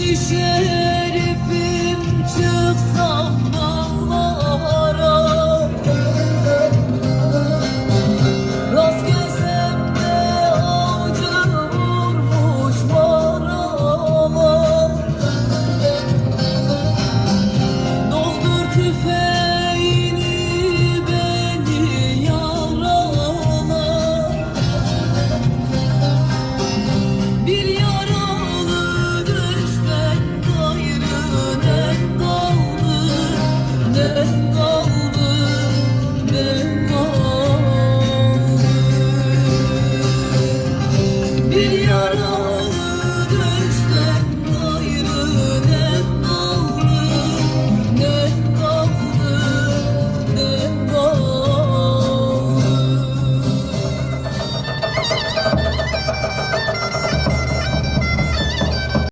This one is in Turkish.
şerifim çıksam Senden oldu